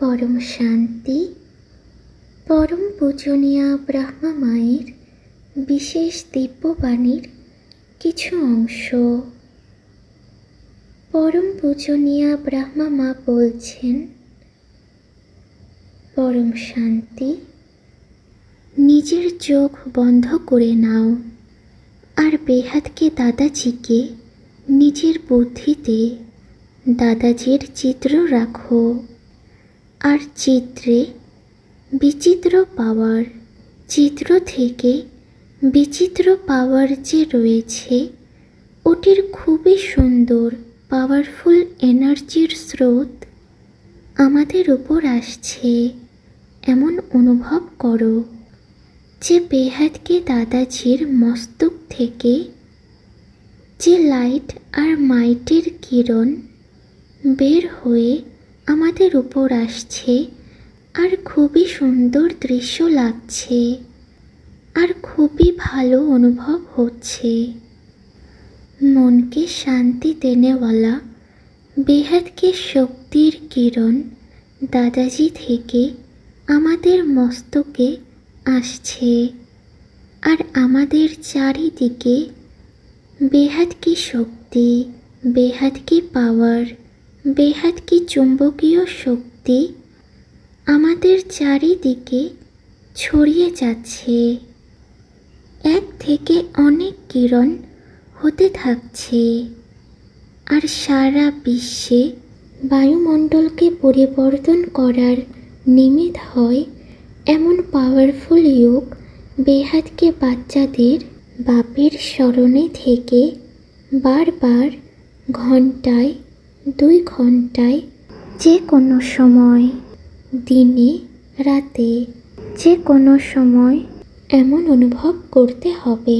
পরম শান্তি, পরম পূজনীয়া ব্রহ্মা মায়ের বিশেষ দিব্যবাণীর কিছু অংশ। পরম পূজনীয়া ব্রহ্মা মা বলছেন, পরম শান্তি, নিজের চোখ বন্ধ করে নাও আর বেহাতকে দাদাজিকে নিজের বুদ্ধিতে দাদাজির চিত্র রাখো। আর চিত্রে বিচিত্র পাওয়ার, চিত্র থেকে বিচিত্র পাওয়ার যে রয়েছে, ওটির খুবই সুন্দর পাওয়ারফুল এনার্জির স্রোত আমাদের উপর আসছে। এমন অনুভব করো যে বেহাতকে দাদাজির মস্তক থেকে যে লাইট আর মাইটের কিরণ বের হয়ে আমাদের উপর আসছে, আর খুবই সুন্দর দৃশ্য লাগছে, আর খুবই ভালো অনুভব হচ্ছে। মনকে শান্তি দেনেওয়ালা, বেহাদকে শক্তির কিরণ দাদাজি থেকে আমাদের মস্তকে আসছে, আর আমাদের চারিদিকে বেহাদ কি শক্তি বেহাদ কি পাওয়ার বেহাদ কি চুম্বকীয় শক্তি আমাদের চারিদিকে ছড়িয়ে যাচ্ছে? এক থেকে অনেক কিরণ হতে থাকছে। আর সারা বিশ্বে বায়ুমণ্ডলকে পরিবর্তন করার নিমিত হয় এমন পাওয়ারফুল ইয়োগ বেহাদকে বাচ্চাদের বাপের স্মরণে থেকে বারবার ঘন্টায় দুই ঘন্টায় যে কোনো সময় দিনে রাতে যে কোনো সময় এমন অনুভব করতে হবে।